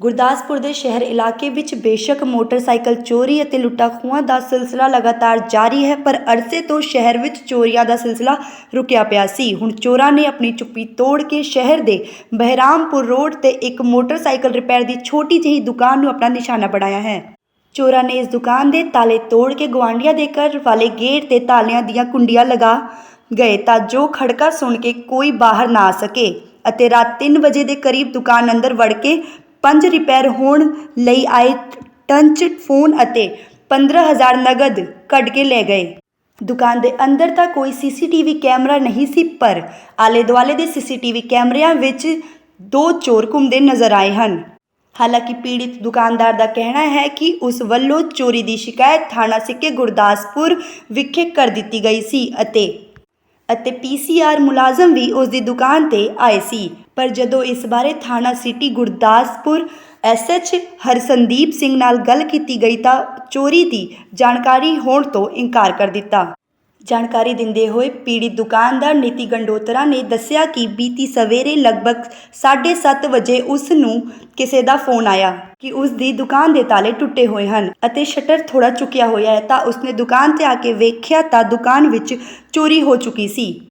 ਗੁਰਦਾਸਪੁਰ ਦੇ ਸ਼ਹਿਰ ਇਲਾਕੇ ਵਿੱਚ ਬੇਸ਼ੱਕ ਮੋਟਰਸਾਈਕਲ ਚੋਰੀ ਅਤੇ ਲੁੱਟਾਂ ਖੋਹਾਂ ਦਾ ਸਿਲਸਿਲਾ ਲਗਾਤਾਰ ਜਾਰੀ ਹੈ, ਪਰ ਅਰਸੇ ਤੋਂ ਸ਼ਹਿਰ ਵਿੱਚ ਚੋਰੀਆਂ ਦਾ ਸਿਲਸਿਲਾ ਰੁਕਿਆ ਪਿਆ ਸੀ। ਹੁਣ ਚੋਰਾਂ ਨੇ ਆਪਣੀ ਚੁੱਪੀ ਤੋੜ ਕੇ ਸ਼ਹਿਰ ਦੇ ਬਹਿਰਾਮਪੁਰ ਰੋਡ ਤੇ ਇੱਕ ਮੋਟਰਸਾਈਕਲ ਰਿਪੇਅਰ ਦੀ ਛੋਟੀ ਜਿਹੀ ਦੁਕਾਨ ਨੂੰ ਆਪਣਾ ਨਿਸ਼ਾਨਾ ਬਣਾਇਆ ਹੈ। ਚੋਰਾਂ ਨੇ ਇਸ ਦੁਕਾਨ ਦੇ ਤਾਲੇ ਤੋੜ ਕੇ ਗੁਆਂਢੀਆਂ ਦੇ ਘਰ ਵਾਲੇ ਗੇਟ ਤੇ ਤਾਲਿਆਂ ਦੀਆਂ ਕੁੰਡੀਆਂ ਲਗਾ ਗਏ ਤਾਂ ਜੋ ਖੜਕਾ ਸੁਣ ਕੇ ਕੋਈ ਬਾਹਰ ਨਾ ਆ ਸਕੇ ਅਤੇ ਰਾਤ 3 ਵਜੇ ਦੇ ਕਰੀਬ ਦੁਕਾਨ ਅੰਦਰ ਵੜ ਕੇ ਪੰਜ ਰਿਪੇਅਰ ਹੋਣ ਲਈ ਆਏ ਟੰਚ ਫੋਨ ਅਤੇ 15000 ਨਗਦ ਕੱਢ ਕੇ ਲੈ ਗਏ। ਦੁਕਾਨ ਦੇ ਅੰਦਰ ਤਾਂ ਕੋਈ ਸੀਸੀਟੀਵੀ ਕੈਮਰਾ ਨਹੀਂ ਸੀ, ਪਰ ਆਲੇ ਦੁਆਲੇ ਦੇ ਸੀਸੀਟੀਵੀ ਕੈਮਰਿਆਂ ਵਿੱਚ ਦੋ ਚੋਰ ਘੁੰਮਦੇ ਨਜ਼ਰ ਆਏ ਹਨ। ਹਾਲਾਂਕਿ ਪੀੜਿਤ ਦੁਕਾਨਦਾਰ ਦਾ ਕਹਿਣਾ ਹੈ ਕਿ ਉਸ ਵੱਲੋਂ ਚੋਰੀ ਦੀ ਸ਼ਿਕਾਇਤ ਥਾਣਾ ਸਿੱਕੇ ਗੁਰਦਾਸਪੁਰ ਵਿਖੇ ਕਰ ਦਿੱਤੀ ਗਈ ਸੀ ਅਤੇ ਅਤੇ ਪੀਸੀਆਰ ਮੁਲਾਜ਼ਮ ਵੀ ਉਸ ਦੀ ਦੁਕਾਨ ਤੇ ਆਏ ਸੀ। ਪਰ ਜਦੋਂ ਇਸ ਬਾਰੇ ਥਾਣਾ ਸਿਟੀ ਗੁਰਦਾਸਪੁਰ ਐਸਐਚ ਹਰਸੰਦੀਪ ਸਿੰਘ ਨਾਲ ਗੱਲ ਕੀਤੀ ਗਈ ਤਾਂ ਚੋਰੀ ਦੀ ਜਾਣਕਾਰੀ ਹੋਣ ਤੋਂ ਇਨਕਾਰ ਕਰ ਦਿੱਤਾ। ਜਾਣਕਾਰੀ ਦਿੰਦੇ ਹੋਏ ਪੀੜਿਤ ਦੁਕਾਨਦਾਰ ਨੀਤੀ ਗੰਡੋਤਰਾ ਨੇ ਦੱਸਿਆ ਕਿ ਬੀਤੀ ਸਵੇਰੇ ਲਗਭਗ 7:30 ਵਜੇ ਉਸ ਨੂੰ ਕਿਸੇ ਦਾ ਫੋਨ ਆਇਆ ਕਿ ਉਸ ਦੀ ਦੁਕਾਨ ਦੇ ਤਾਲੇ ਟੁੱਟੇ ਹੋਏ ਹਨ ਅਤੇ ਸ਼ਟਰ ਥੋੜਾ ਚੁੱਕਿਆ ਹੋਇਆ ਹੈ ਤਾਂ ਉਸਨੇ ਦੁਕਾਨ ਤੇ ਆ ਕੇ ਵੇਖਿਆ ਤਾਂ ਦੁਕਾਨ ਵਿੱਚ ਚੋਰੀ ਹੋ ਚੁੱਕੀ ਸੀ।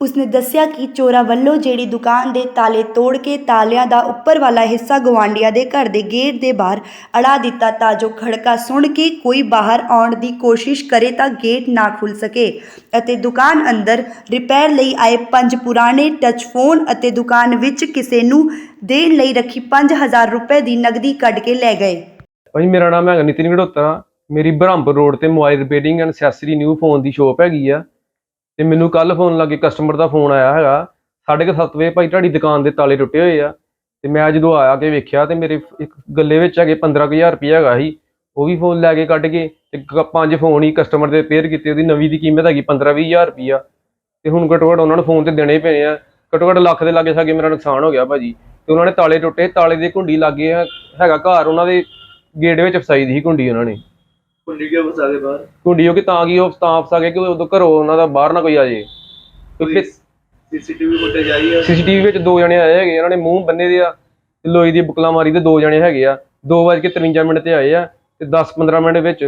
ਉਸਨੇ ਦੱਸਿਆ ਕਿ ਚੋਰਾਂ ਵੱਲੋਂ ਜਿਹੜੀ ਦੁਕਾਨ ਦੇ ਤਾਲੇ ਤੋੜ ਕੇ ਤਾਲਿਆਂ ਦਾ ਉੱਪਰ ਵਾਲਾ ਹਿੱਸਾ ਗਵਾਂਡੀਆਂ ਦੇ ਘਰ ਦੇ ਗੇਟ ਦੇ ਬਾਹਰ ਅੜਾ ਦਿੱਤਾ ਤਾਂ ਜੋ ਖੜਕਾ ਸੁਣ ਕੇ ਕੋਈ ਬਾਹਰ ਆਉਣ ਦੀ ਕੋਸ਼ਿਸ਼ ਕਰੇ ਤਾਂ ਗੇਟ ਨਾ ਖੁੱਲ ਸਕੇ ਅਤੇ ਦੁਕਾਨ ਅੰਦਰ ਰਿਪੇਅਰ ਲਈ ਆਏ ਪੰਜ ਪੁਰਾਣੇ ਟੱਚ ਫੋਨ ਅਤੇ ਦੁਕਾਨ ਵਿੱਚ ਕਿਸੇ ਨੂੰ ਦੇਣ ਲਈ ਰੱਖੀ 5000 ਰੁਪਏ ਦੀ ਨਗਦੀ ਕੱਢ ਕੇ ਲੈ ਗਏ। ਭਾਜੀ ਮੇਰਾ ਨਾਮ ਹੈ ਨਿਤਿਨ ਘੜੋਤਰਾ ਮੇਰੀ ਬ੍ਰਹਮਪੁਰ ਰੋਡ ਤੇ mobile repairing and accessory new phone the shop ਹੈਗੀ ਆ। ਤੇ ਮੈਨੂੰ ਕੱਲ ਫੋਨ ਲੱਗੇ ਕਸਟਮਰ ਦਾ ਫੋਨ ਆਇਆ ਹੈਗਾ। ਸਾਢੇ ਕੁ ਸੱਤ ਵਜੇ ਭਾਈ ਤੁਹਾਡੀ ਦੁਕਾਨ ਦੇ ਤਾਲੇ ਟੁੱਟੇ ਹੋਏ ਆ। ਤੇ ਮੈਂ ਜਦੋਂ ਆਇਆ ਕੇ ਵੇਖਿਆ ਤੇ ਮੇਰੇ ਇੱਕ ਗੱਲੇ ਵਿੱਚ ਹੈਗੇ 15000 ਰੁਪਏ ਹੈਗਾ ਸੀ। ਉਹ ਵੀ ਫੋਨ ਲੈ ਕੇ ਕੱਢ ਕੇ ਤੇ ਪੰਜ ਫੋਨ ਹੀ ਕਸਟਮਰ ਦੇ ਰਿਪੇਅਰ ਕੀਤੇ। ਉਹਦੀ ਨਵੀਂ ਦੀ ਕੀਮਤ ਹੈਗੀ 15-20000 ਰੁਪਈਆ ਤੇ ਹੁਣ ਘੱਟੋ ਘੱਟ ਉਹਨਾਂ ਨੂੰ ਫੋਨ ਤੇ ਦੇਣੇ ਪਏ ਆ। ਘੱਟੋ ਘੱਟ ਲੱਖ ਦੇ ਲਾਗੇ ਸਾਗੇ ਮੇਰਾ ਨੁਕਸਾਨ ਹੋ ਗਿਆ ਭਾਜੀ। ਤੇ ਉਹਨਾਂ ਨੇ ਤਾਲੇ ਟੁੱਟੇ। ਤਾਲੇ ਦੀ ਘੁੰਡੀ ਲੱਗੇ ਹੈਗਾ ਘਰ। ਉਹਨਾਂ ਦੇ ਗੇਟ ਵਿੱਚ ਫਸਾਈ ਦੀ ਸੀ ਕੁੰਡੀ ਉਹਨਾਂ ਨੇ। ਕੁੰਡੀ ਕਿਉਂ ਫਸਾ ਦੇ ਬਾਹਰ? ਕੁੰਡੀ ਉਹ ਕਿ ਤਾਂ ਕਿ ਉਹ ਤਾਂ ਫਸਾ ਕੇ ਕਿ ਉਦੋਂ ਘਰੋਂ ਉਹਨਾਂ ਦਾ ਬਾਹਰ ਨਾ ਕੋਈ ਆ ਜੇ। ਕਿਉਂਕਿ ਸੀਸੀਟੀਵੀ ਫੁਟੇਜ ਆਈ ਹੈ ਸੀਸੀਟੀਵੀ ਵਿੱਚ ਦੋ ਜਣੇ ਆਏ ਹੈਗੇ ਇਹਨਾਂ ਨੇ ਮੂੰਹ ਬੰਨੇ ਦੇ ਆ ਤੇ ਲੋਈ ਦੀ ਬੁਕਲਾ ਮਾਰੀ ਤੇ ਦੋ ਜਣੇ ਹੈਗੇ ਆ। 2:53 ਮਿੰਟ ਤੇ ਆਏ ਆ ਤੇ 10-15 ਮਿੰਟ ਵਿੱਚ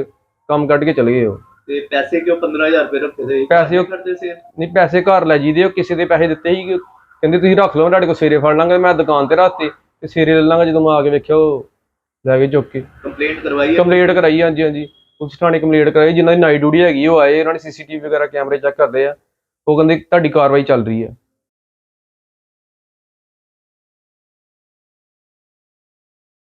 ਕੰਮ ਕੱਢ ਕੇ ਚਲੇ ਗਏ ਉਹ। ਤੇ ਪੈਸੇ ਕਿਉਂ 15000 ਰੁਪਏ ਰੱਖੇ ਸੀ? ਪੈਸੇ ਉਹ- ਕਰਦੇ ਸੀ? ਨਹੀਂ ਪੈਸੇ ਘਰ ਲੈ ਜੀਦੇ ਉਹ ਕਿਸੇ ਦੇ ਪੈਸੇ ਦਿੱਤੇ ਸੀ। ਕਿ- ਕਹਿੰਦੇ ਤੁਸੀਂ ਰੱਖ ਲਓ ਤੁਹਾਡੇ ਕੋਲ ਸਵੇਰੇ ਫੜ ਲਾਂਗਾ ਮੈਂ ਦੁਕਾਨ ਤੇ ਰੱਖਤੇ ਤੇ ਸਵੇਰੇ ਲੈ ਲਾਂਗਾ ਜਦੋਂ ਮੈਂ ਆ ਕੇ ਵੇਖਿਆ ਉਹ ਲੈ ਕੇ ਚੁੱਕ ਕੇ। ਕੰਪਲੇਂਟ ਕਰਵਾਈ ਹੈ ਕੰਪਲੀਟ ਕਰਾਈ ਹਾਂਜੀ ਹਾਂਜੀ। ਉਸ ਥਾਣੇ ਕੰਪਲੀਟ ਕਰਾਈ, ਜਿਨ੍ਹਾਂ ਦੀ ਨਾਈਟ ਡਿਊਟੀ ਹੈਗੀ, ਉਹ ਆਏ, ਇਹਨਾਂ ਨੇ ਸੀਸੀਟੀਵੀ ਵਗੈਰਾ ਕੈਮਰੇ ਚੈੱਕ ਕਰਦੇ ਆ। ਉਹ ਕਹਿੰਦੇ ਤੁਹਾਡੀ ਕਾਰਵਾਈ ਚੱਲ ਰਹੀ ਹੈ।